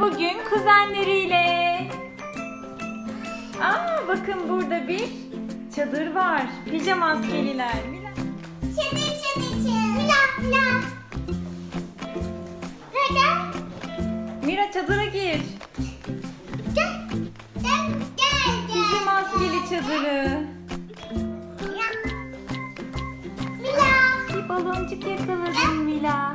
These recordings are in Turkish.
Bugün kuzenleriyle. Aa bakın burada bir çadır var. Pijama askeriler. Mila. Çadır çadır çadır. Mila mila. Gel. Mira çadıra gir. Gel. Gel gel gel. Pijama askeri çadırı. Mila. Mila. Bir baloncuk yakaladım Mila.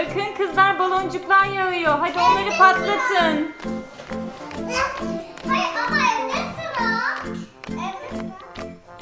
Bakın kızlar baloncuklar yağıyor. Hadi onları patlatın.